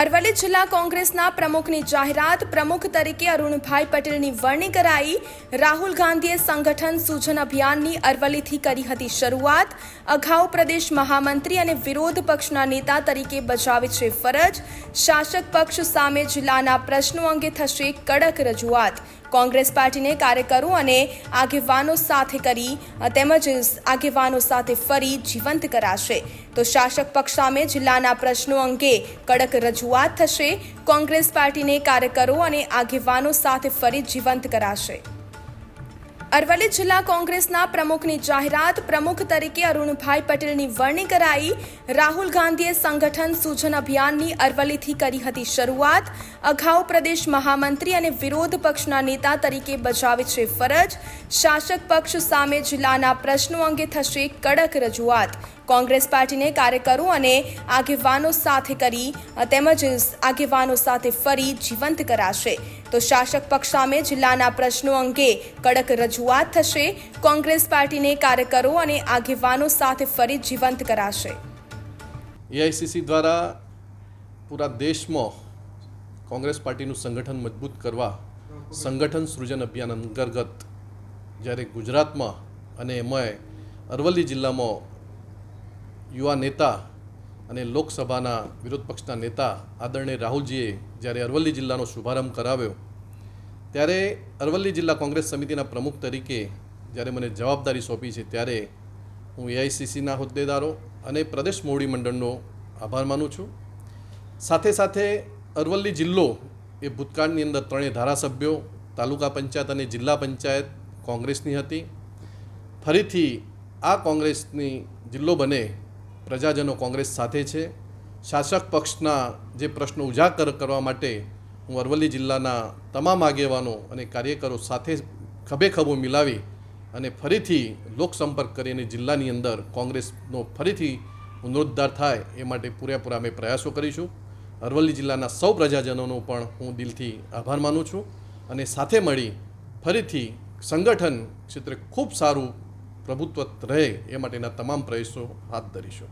અરવલ્લી જિલ્લા કોંગ્રેસના પ્રમુખની જાહેરાત, પ્રમુખ તરીકે અરુણભાઈ પટેલની વરણી કરાઈ. રાહુલ ગાંધીએ સંગઠન સૂચન અભિયાનની અરવલ્લીથી કરી હતી શરૂઆત. અગાઉ પ્રદેશ મહામંત્રી અને વિરોધ પક્ષના નેતા તરીકે બજાવે છે ફરજ. શાસક પક્ષ સામે જિલ્લાના પ્રશ્નો અંગે થશે કડક રજૂઆત. કોંગ્રેસ પાર્ટીને કાર્યકરો અને આગેવાનો સાથે કરી તેમજ આગેવાનો સાથે ફરી જીવંત કરાશે. તો શાસક પક્ષ સામે જિલ્લાના પ્રશ્નો અંગે કડક રજૂઆત થશે. કોંગ્રેસ પાર્ટીને કાર્યકરો અને આગેવાનો સાથે ફરી જીવંત કરાશે. અરવલ્લી જિલ્લા કોંગ્રેસના પ્રમુખની જાહેરાત પ્રમુખ તરીકે અરુણભાઈ પટેલની વરણી કરાઈ. રાહુલ ગાંધીએ સંગઠન સૂચન અભિયાનની અરવલ્લીથી કરી હતી શરૂઆત. અગાઉ પ્રદેશ મહામંત્રી અને વિરોધ પક્ષના નેતા તરીકે બજાવે છે ફરજ. શાસક પક્ષ સામે જિલ્લાના પ્રશ્નો અંગે થશે કડક રજૂઆત. કોંગ્રેસ પાર્ટીને કાર્યકરો અને આગેવાનો સાથે કરી તેમજ આગેવાનો સાથે ફરી જીવંત કરાશે. તો શાસક પક્ષ સામે જિલ્લાના પ્રશ્નો અંગે કડક રજૂઆત થશે. કોંગ્રેસ પાર્ટીને કાર્યકરો અને આગેવાનો સાથે ફરી જીવંત કરાશે. એઆઈસીસી દ્વારા પૂરા દેશમાં કોંગ્રેસ પાર્ટીનું સંગઠન મજબૂત કરવા, સંગઠન સૃજન અભિયાન અંતર્ગત જ્યારે ગુજરાતમાં અને એમાંય અરવલ્લી જિલ્લામાં યુવા નેતા અને લોકસભાના વિરોધ પક્ષના નેતા આદરણીય રાહુલજીએ જ્યારે અરવલ્લી જિલ્લાનો શુભારંભ કરાવ્યો, ત્યારે અરવલ્લી જિલ્લા કોંગ્રેસ સમિતિના પ્રમુખ તરીકે જ્યારે મને જવાબદારી સોંપી છે ત્યારે હું એઆઈસીસીના હોદ્દેદારો અને પ્રદેશ મોવડી મંડળનો આભાર માનું છું. સાથે સાથે અરવલ્લી જિલ્લો એ ભૂતકાળની અંદર ત્રણેય ધારાસભ્યો, તાલુકા પંચાયત અને જિલ્લા પંચાયત કોંગ્રેસની હતી. ફરીથી આ કોંગ્રેસની જિલ્લો બને પ્રજાજનો કોંગ્રેસ સાથે છે. શાસક પક્ષના જે પ્રશ્નો ઉજાગર કરવા માટે હું અરવલ્લી જિલ્લાના તમામ આગેવાનો અને કાર્યકરો સાથે ખભે ખભો મિલાવી અને ફરીથી લોકસંપર્ક કરીને જિલ્લાની અંદર કોંગ્રેસનો ફરીથી પુનરોદ્ધાર થાય એ માટે પૂરેપૂરા અમે પ્રયાસો કરીશું. અરવલ્લી જિલ્લાના સૌ પ્રજાજનોનો પણ હું દિલથી આભાર માનું છું અને સાથે મળી ફરીથી સંગઠન ક્ષેત્રે ખૂબ સારું પ્રભુત્વ રહે એ માટેના તમામ પ્રયાસો હાથ ધરીશું.